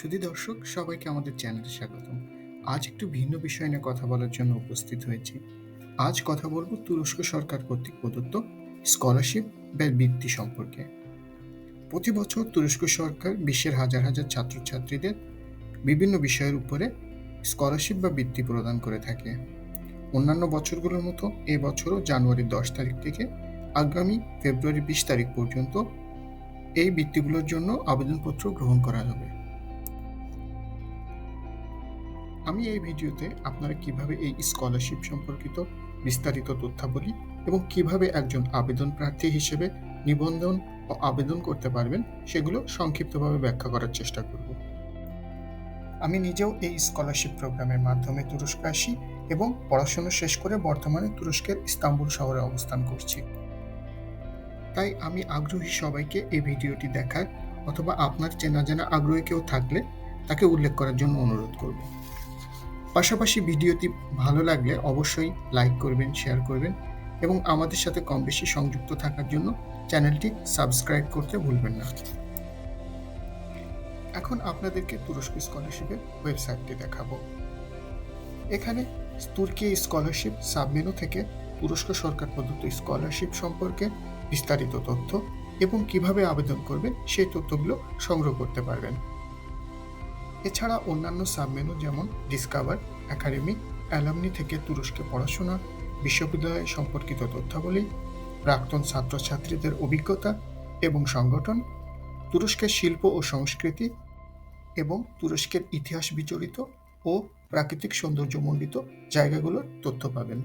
সুধী দর্শক, সবাইকে আমাদের চ্যানেলে স্বাগতম। আজ একটু ভিন্ন বিষয় নিয়ে কথা বলার জন্য উপস্থিত হয়েছি। আজ কথা বলব তুরস্ক সরকার কর্তৃক প্রদত্ত স্কলারশিপ বা বৃত্তি সম্পর্কে। প্রতি বছর তুরস্ক সরকার বিশ্বের হাজার হাজার ছাত্রছাত্রীদের বিভিন্ন বিষয়ের উপরে স্কলারশিপ বা বৃত্তি প্রদান করে থাকে। অন্যান্য বছরগুলোর মতো এই বছরও জানুয়ারির দশ তারিখ থেকে আগামী ফেব্রুয়ারি বিশ তারিখ পর্যন্ত এই বৃত্তিগুলোর জন্য আবেদনপত্র গ্রহণ করা হবে। আমি এই ভিডিওতে আপনারা কীভাবে এই স্কলারশিপ সম্পর্কিত বিস্তারিত তথ্যাবলী এবং কীভাবে একজন আবেদন প্রার্থী হিসেবে নিবন্ধন ও আবেদন করতে পারবেন সেগুলো সংক্ষিপ্তভাবে ব্যাখ্যা করার চেষ্টা করব। আমি নিজেও এই স্কলারশিপ প্রোগ্রামের মাধ্যমে তুরস্ক আসি এবং পড়াশোনা শেষ করে বর্তমানে তুরস্কের ইস্তাম্বুল শহরে অবস্থান করছি। তাই আমি আগ্রহী সবাইকে এই ভিডিওটি দেখার অথবা আপনার চেনা জানা আগ্রহী কেউ থাকলে তাকে উল্লেখ করার জন্য অনুরোধ করব। পাশাপাশি ভিডিওটি ভালো লাগলে অবশ্যই লাইক করবেন, শেয়ার করবেন এবং আমাদের সাথে কম বেশি সংযুক্ত থাকার জন্য চ্যানেলটি সাবস্ক্রাইব করতে ভুলবেন না। এখন আপনাদেরকে তুরস্ক স্কলারশিপের ওয়েবসাইটটি দেখাবো। এখানে তুর্কি স্কলারশিপ সাবমেনু থেকে তুরস্ক সরকার প্রদত্ত স্কলারশিপ সম্পর্কে বিস্তারিত তথ্য এবং কীভাবে আবেদন করবেন সেই তথ্যগুলো সংগ্রহ করতে পারবেন। এছাড়া অন্যান্য সাবমেনু যেমন ডিসকাভার একাডেমি অ্যালামনি থেকে তুরস্কে পড়াশোনা, বিশ্ববিদ্যালয় সম্পর্কিত তথ্যাবলী, প্রাক্তন ছাত্রছাত্রীদের অভিজ্ঞতা এবং সংগঠন, তুরস্কের শিল্প ও সংস্কৃতি এবং তুরস্কের ইতিহাস বিচরিত ও প্রাকৃতিক সৌন্দর্যমণ্ডিত জায়গাগুলোর তথ্য পাবেন।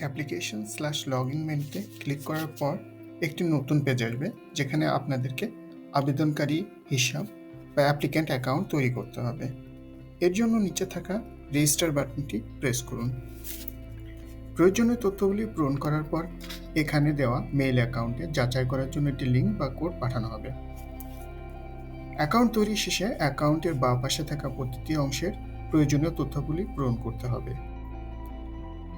অ্যাপ্লিকেশন স্ল্যাশ লগ ইন মেনুতে ক্লিক করার পর একটি নতুন পেজ আসবে, যেখানে আপনাদেরকে আবেদনকারী হিসাব বা অ্যাপ্লিক্যান্ট অ্যাকাউন্ট তৈরি করতে হবে। এর জন্য নিচে থাকা রেজিস্টার বাটনটি প্রেস করুন। প্রয়োজনীয় তথ্যগুলি পূরণ করার পর এখানে দেওয়া মেইল অ্যাকাউন্টে যাচাই করার জন্য একটি লিঙ্ক বা কোড পাঠানো হবে। অ্যাকাউন্ট তৈরি শেষে অ্যাকাউন্টের বাঁ পাশে থাকা প্রতিটি অংশের প্রয়োজনীয় তথ্যগুলি পূরণ করতে হবে।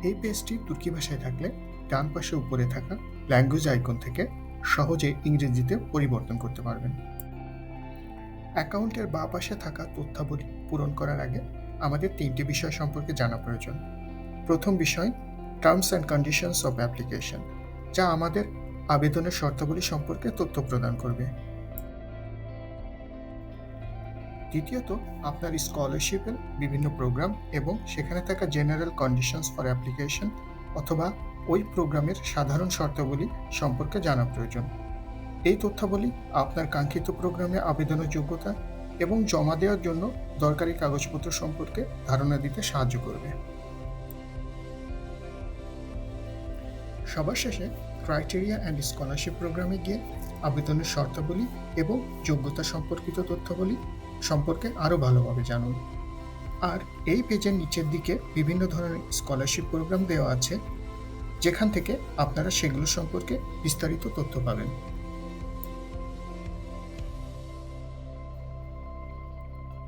এই পেজটি তুর্কি ভাষায় থাকলে ডান পাশে উপরে থাকা ল্যাঙ্গুয়েজ আইকন থেকে সহজে ইংরেজিতে পরিবর্তন করতে পারবেন। অ্যাকাউন্টের বাঁ পাশে থাকা তথ্যাবলী পূরণ করার আগে আমাদের তিনটি বিষয় সম্পর্কে জানা প্রয়োজন। প্রথম বিষয় terms and conditions of application যা আমাদের আবেদনের শর্তাবলী সম্পর্কে তথ্য প্রদান করবে। দ্বিতীয়ত, আপনার স্কলারশিপের বিভিন্ন প্রোগ্রাম এবং সেখানে থাকা জেনারেল কন্ডিশনস ফর অ্যাপ্লিকেশন অথবা ওই প্রোগ্রামের সাধারণ শর্তাবলী সম্পর্কে জানা প্রয়োজন। এই তথ্যাবলী আপনার কাঙ্ক্ষিত প্রোগ্রামে আবেদনের যোগ্যতা এবং জমা দেওয়ার জন্য দরকারি কাগজপত্র সম্পর্কে ধারণা দিতে সাহায্য করবে। সবার শেষে ক্রাইটেরিয়া অ্যান্ড স্কলারশিপ প্রোগ্রামে গিয়ে আবেদনের শর্তাবলী এবং যোগ্যতা সম্পর্কিত তথ্যাবলী সম্পর্কে আরও ভালোভাবে জানুন। আর এই পেজের নিচের দিকে বিভিন্ন ধরনের স্কলারশিপ প্রোগ্রাম দেওয়া আছে, যেখান থেকে আপনারা সেগুলো সম্পর্কে বিস্তারিত তথ্য পাবেন।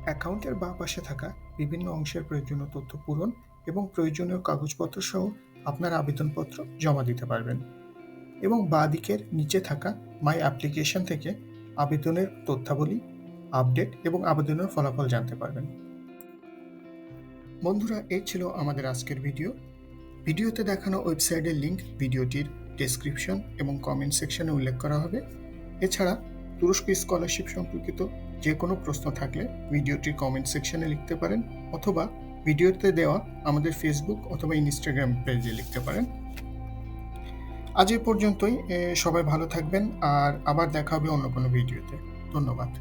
অ্যাকাউন্টের বাঁ পাশে থাকা বিভিন্ন অংশের প্রয়োজনীয় তথ্য পূরণ এবং প্রয়োজনীয় কাগজপত্র সহ আপনার আবেদনপত্র জমা দিতে পারবেন। এবং বাঁ দিকের নিচে থাকা মাই অ্যাপ্লিকেশন থেকে আবেদনের তথ্যাবলী, আপডেট এবং আবেদনের ফলাফল জানতে পারবেন। বন্ধুরা এই ছিল আমাদের আজকের ভিডিও। ভিডিওতে দেখানো ওয়েবসাইটের লিঙ্ক ভিডিওটির ডেসক্রিপশন এবং কমেন্ট সেকশনে উল্লেখ করা হবে। এছাড়া তুরস্ক স্কলারশিপ সম্পর্কিত যে কোনো প্রশ্ন থাকলে ভিডিওটির কমেন্ট সেকশনে লিখতে পারেন অথবা ভিডিওতে দেওয়া আমাদের ফেসবুক অথবা ইনস্টাগ্রাম পেজে লিখতে পারেন। আজ এ পর্যন্তই সবাই ভালো থাকবেন আর আবার দেখা হবে অন্য কোনো ভিডিওতে। ধন্যবাদ।